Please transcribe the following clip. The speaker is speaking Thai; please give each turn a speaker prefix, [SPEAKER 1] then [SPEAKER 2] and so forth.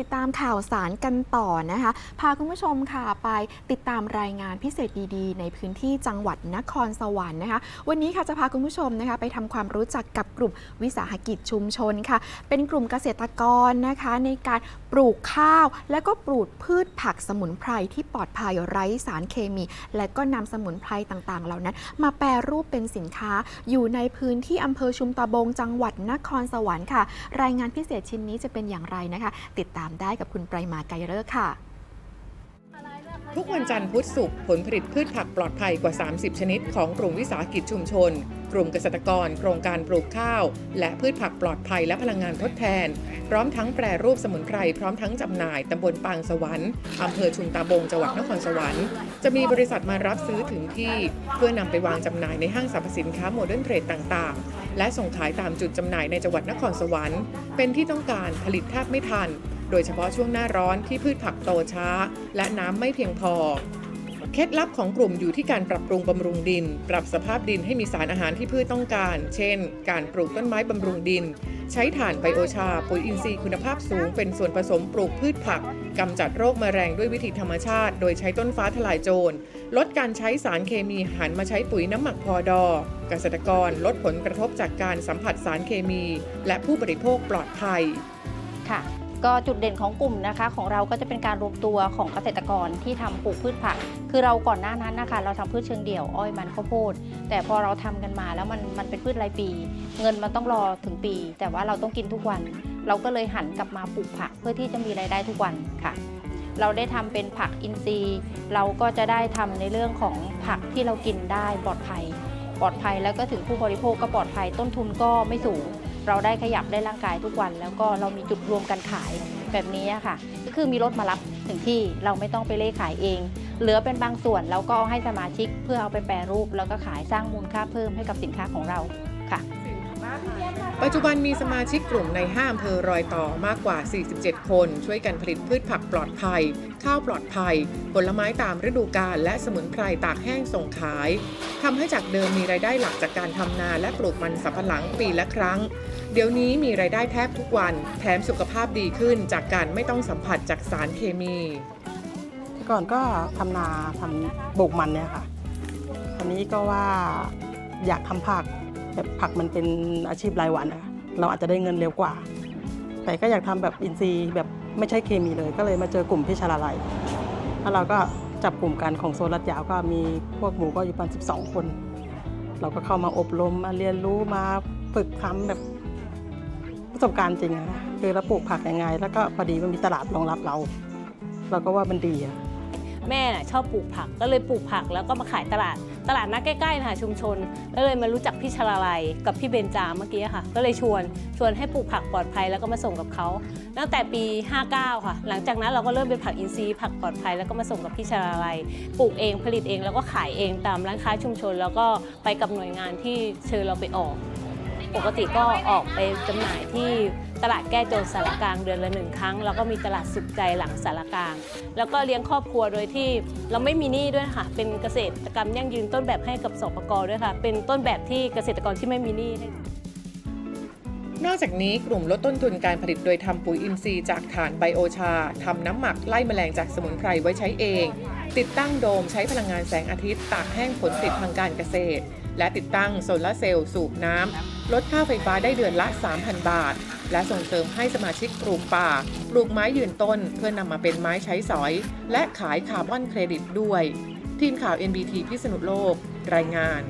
[SPEAKER 1] ติดตามข่าวสารกันต่อนะคะ พาคุณผู้ชมค่ะไปติดตามรายงานพิเศษดีๆ ในพื้นที่จังหวัดนครสวรรค์นะคะ วันนี้ค่ะจะพาคุณผู้ชมนะคะไปทำความรู้จักกับกลุ่มวิสาหกิจชุมชนค่ะ เป็นกลุ่มเกษตรกรนะคะในการ ปลูกข้าว และก็ปลูกพืชผักสมุนไพรที่ปลอดภัยไร้สารเคมี และก็นำสมุนไพรต่างๆ เหล่านั้น มาแปรรูปเป็นสินค้าอยู่ในพื้นที่อำเภอชุมตะบงจังหวัดนครสวรรค์ค่ะ รายงานพิเศษชิ้นนี้จะเป็นอย่างไรนะคะ ติดตามได้กับคุณไพรมาไกรเลอร์ค่ะ
[SPEAKER 2] ทุกวันจันทร์พุธศุกร์ผลผลิตพืชผักปลอดภัยกว่า 30 ชนิด ของกลุ่มวิสาหกิจชุมชน กลุ่มเกษตรกร โครงการปลูกข้าว และพืชผักปลอดภัยและพลังงานทดแทน พร้อมทั้งแปรรูปสมุนไพร พร้อมทั้งจำหน่ายตำบลปางสวรรค์อำเภอชุมตาบงจังหวัดนครสวรรค์ จะมีบริษัทมารับซื้อถึงที่ เพื่อนำไปวางจำหน่ายในห้างสรรพสินค้าโมเดิร์นเทรดต่างๆ และส่งขายตามจุดจำหน่ายในจังหวัดนครสวรรค์ เป็นที่ต้องการผลิตแทบไม่ทัน โดยเฉพาะช่วงหน้าร้อนที่พืชผักโตช้า และน้ำไม่เพียงพอ เคล็ดลับของกลุ่มอยู่ที่การปรับปรุงบำรุงดิน ปรับสภาพดินให้มีสารอาหารที่พืชต้องการ เช่น การปลูกต้นไม้บำรุงดิน ใช้ถ่านไบโอชา ปุ๋ยอินทรีย์คุณภาพสูง เป็นส่วนผสมปลูกพืชผักกำจัดโรคแมลงด้วยวิธีธรรมชาติ โดยใช้ต้นฟ้าทลายโจร ลดการใช้สารเคมีหันมาใช้ปุ๋ยน้ำหมักพอดอ เกษตรกรลดผลกระทบจากการสัมผัสสารเคมี และผู้บริโภคปลอดภัย
[SPEAKER 3] ค่ะ ก็จุดเด่นของกลุ่มนะคะ ของเราก็จะเป็นการรวมตัวของเกษตรกรที่ทำปลูกพืชผัก คือเราก่อนหน้านั้นนะคะ เราทำพืชเชิงเดี่ยวอ้อยมันข้าวโพด แต่พอเราทำกันมาแล้วมันมันเป็นพืชรายปี เงินมันต้องรอถึงปี แต่ว่าเราต้องกินทุกวัน เราก็เลยหันกลับมาปลูกผักเพื่อที่จะมีรายได้ทุกวันค่ะ เราได้ทำเป็นผักอินทรีย์ เราก็จะได้ทำในเรื่องของผักที่เรากินได้ปลอดภัย ปลอดภัยแล้วก็ถึงผู้บริโภคก็ปลอดภัยต้นทุนก็ไม่สูง เราได้ขยับได้ร่างกายทุกวัน แล้วก็เรามีจุดรวมกันขายแบบนี้ค่ะ ก็คือมีรถมารับถึงที่เราไม่ต้องไปเล่ขายเอง เหลือเป็นบางส่วนเราก็ให้สมาชิกเพื่อเอาไปแปรรูป แล้วก็ขายสร้างมูลค่าเพิ่มให้กับสินค้าของเราค่ะ
[SPEAKER 2] ปัจจุบันมีสมาชิกกลุ่มใน5อำเภอรอยต่อมากกว่า 47 คน ช่วยกันผลิตพืชผักปลอดภัย ข้าวปลอดภัย ผลไม้ตามฤดูกาลและสมุนไพรตากแห้งส่งขายทำให้จากเดิมมีรายได้หลักจากการทำนาและปลูกมันสำปะหลังปีละครั้ง เดี๋ยวนี้มีรายได้แทบทุกวัน แถมสุขภาพดีขึ้นจากการไม่ต้องสัมผัสจากสารเคมี
[SPEAKER 4] ก่อนก็ทำนาทำปลูกมันเนี่ยค่ะตอนนี้ก็ว่าอยากทำผัก แบบผักมันเป็นอาชีพรายวันนะคะเราอาจจะได้เงินเร็วกว่า แต่ก็อยากทำแบบอินทรีย์แบบไม่ใช่เคมีเลย ก็เลยมาเจอกลุ่มพิชาลาลัยแล้วเราก็จับกลุ่มกันของโซนลัดยาวก็มีพวกหมูก็อยู่ประมาณ12 คน เราก็เข้ามาอบรมมาเรียนรู้มาฝึกทำแบบประสบการณ์จริงอะนะคือเราปลูกผักยังไง แล้วก็พอดีมันมีตลาดรองรับเรา เราก็ว่ามันดีอะ
[SPEAKER 5] แม่น่ะชอบปลูกผักก็เลยปลูกผักแล้วก็มาขายตลาด ตลาดนัดใกล้ๆนะคะชุมชนแล้วเลยมารู้จักพี่ชลาลัยกับพี่เบนจาเมื่อกี้ค่ะ ก็เลยชวนชวนให้ปลูกผักปลอดภัยแล้วก็มาส่งกับเขาตั้งแต่ปี 59 ค่ะ หลังจากนั้นเราก็เริ่มเป็นผักอินทรีย์ผักปลอดภัยแล้วก็มาส่งกับพี่ชลาลัยปลูกเองผลิตเองแล้วก็ขายเองตามร้านค้าชุมชน แล้วก็ไปกับหน่วยงานที่เชิญเราไปออก ปกติก็ออกไปจำหน่ายที่ ตลาดแก้โจรสารกลางเดือนละหนึ่งครั้ง แล้วก็มีตลาดสุขใจหลังสารกลาง แล้วก็เลี้ยงครอบครัวโดยที่เราไม่มีหนี้ด้วยค่ะ เป็นเกษตรกรรมยั่งยืนต้นแบบให้กับสปกด้วยค่ะ เป็นต้นแบบที่เกษตรกรที่ไม่มีหนี้ให้
[SPEAKER 2] นอกจากนี้กลุ่มลดต้นทุนการผลิตโดยทำปุ๋ยอินทรีย์จากถ่านไบโอชาทำน้ำหมักไล่แมลงจากสมุนไพรไว้ใช้เอง ติดตั้งโดมใช้พลังงานแสงอาทิตย์ตากแห้งผลผลิตทางการเกษตร และติดตั้งโซลาร์เซลล์สูบน้ำลดค่าไฟฟ้าได้เดือนละ 3,000 บาท และส่งเสริมให้สมาชิกปลูกป่า ปลูกไม้ยืนต้น เพื่อนำมาเป็นไม้ใช้สอย และขายคาร์บอนเครดิตด้วย ทีมข่าว NBT พิษณุโลก รายงาน